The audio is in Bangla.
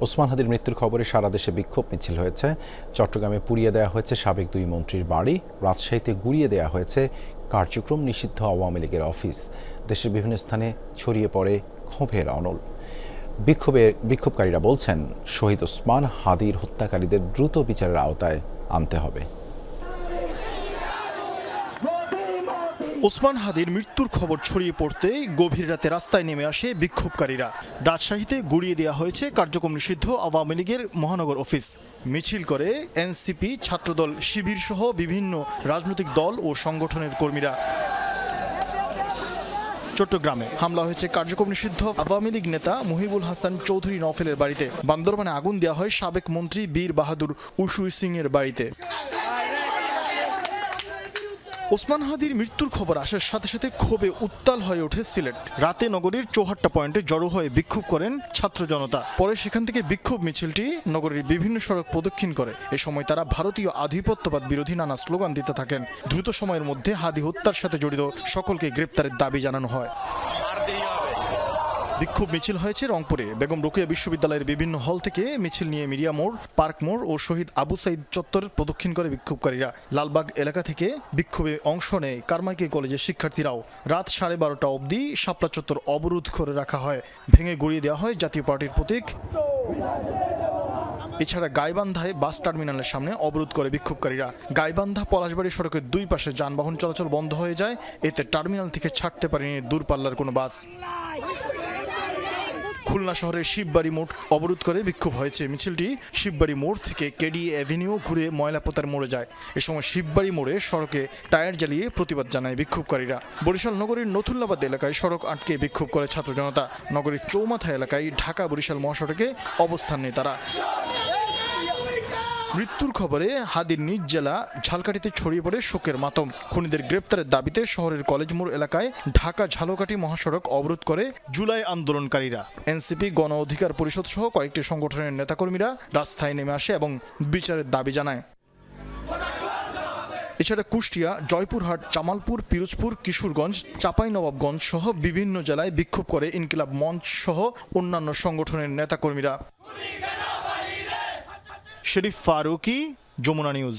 ওসমান হাদির মৃত্যুর খবরে সারা দেশে বিক্ষোভ মিছিল হয়েছে। চট্টগ্রামে পুড়িয়ে দেওয়া হয়েছে সাবেক দুই মন্ত্রীর বাড়ি। রাজশাহীতে গুড়িয়ে দেওয়া হয়েছে কার্যক্রম নিষিদ্ধ আওয়ামী লীগের অফিস। দেশের বিভিন্ন স্থানে ছড়িয়ে পড়ে ক্ষোভের অনল। বিক্ষোভে বিক্ষোভকারীরা বলছেন, শহীদ ওসমান হাদির হত্যাকারীদের দ্রুত বিচারের আওতায় আনতে হবে। ওসমান হাদির মৃত্যুর খবর ছড়িয়ে পড়তেই গভীর রাতে রাস্তায় নেমে আসে বিক্ষোভকারীরা। রাজশাহীতে গুড়িয়ে দেওয়া হয়েছে কার্যক্রম নিষিদ্ধ আওয়ামী লীগের মহানগর অফিস। মিছিল করে এনসিপি, ছাত্রদল, শিবির সহ বিভিন্ন রাজনৈতিক দল ও সংগঠনের কর্মীরা। চট্টগ্রামে হামলা হয়েছে কার্যক্রম নিষিদ্ধ আওয়ামী লীগ নেতা মুহিবুল হাসান চৌধুরী নফেলের বাড়িতে। বান্দরবানে আগুন দেওয়া হয় সাবেক মন্ত্রী বীর বাহাদুর উসুই সিং এর বাড়িতে। ওসমান হাদির মৃত্যুর খবর আসার সাথে সাথে ক্ষোভে উত্তাল হয়ে ওঠে সিলেট। রাতে নগরীর চৌহাট্টা পয়েন্টে জড়ো হয়ে বিক্ষোভ করেন ছাত্র জনতা। পরে সেখান থেকে বিক্ষোভ মিছিলটি নগরীর বিভিন্ন সড়ক প্রদক্ষিণ করে। এ সময় তারা ভারতীয় আধিপত্যবাদ বিরোধী নানা স্লোগান দিতে থাকেন। দ্রুত সময়ের মধ্যে হাদি হত্যার সাথে জড়িত সকলকে গ্রেপ্তারের দাবি জানানো হয়। বিক্ষোভ মিছিল হয়েছে রংপুরে। বেগম রোকেয়া বিশ্ববিদ্যালয়ের বিভিন্ন হল থেকে মিছিল নিয়ে মিডিয়া মোড়, পার্ক মোড় ও শহীদ আবু সাইদ চত্বর প্রদক্ষিণ করে বিক্ষোভকারীরা। লালবাগ এলাকা থেকে বিক্ষোভে অংশ নেয় কারমাইকে কলেজের শিক্ষার্থীরাও। রাত সাড়ে বারোটা অবধি শাপলা চত্বর অবরোধ করে রাখা হয়। ভেঙে গড়িয়ে দেওয়া হয় জাতীয় পার্টির প্রতীক। এছাড়া গাইবান্ধায় বাস টার্মিনালের সামনে অবরোধ করে বিক্ষোভকারীরা। গাইবান্ধা পলাশবাড়ি সড়কের দুই পাশে যানবাহন চলাচল বন্ধ হয়ে যায়। এতে টার্মিনাল থেকে ছাড়তে পারেনি দূরপাল্লার কোনো বাস। খুলনা শহরের শিববাড়ি মোড় অবরোধ করে বিক্ষোভ হয়েছে। মিছিলটি শিববাড়ি মোড় থেকে কেডি অ্যাভিনিউ ঘুরে ময়লাপোতার মোড়ে যায়। এ সময় শিববাড়ি মোড়ে সড়কে টায়ার জ্বালিয়ে প্রতিবাদ জানায় বিক্ষোভকারীরা। বরিশাল নগরীর নতুনলাবাদ এলাকায় সড়ক আটকে বিক্ষোভ করে ছাত্র জনতা নগরীর চৌমাথা এলাকায় ঢাকা বরিশাল মহাসড়কে অবস্থান নেয় তারা। মৃত্যুর খবরে হাদির নিজ জেলা ঝালকাঠিতে ছড়িয়ে পড়ে শোকের মাতম। খুনিদের গ্রেপ্তারের দাবিতে শহরের কলেজ মোড় এলাকায় ঢাকা ঝালকাঠি মহাসড়ক অবরোধ করে জুলাই আন্দোলনকারীরা। এনসিপি গণ অধিকার পরিষদ সহ কয়েকটি সংগঠনের নেতাকর্মীরা রাস্তায় নেমে আসে এবং বিচারের দাবি জানায়। এছাড়া কুষ্টিয়া, জয়পুরহাট, জামালপুর, পিরোজপুর, কিশোরগঞ্জ, চাঁপাইনবাবগঞ্জ সহ বিভিন্ন জেলায় বিক্ষোভ করে ইনকিলাব মঞ্চ সহ অন্যান্য সংগঠনের নেতাকর্মীরা। শরীফ ফারুকি যমুনা নিউজ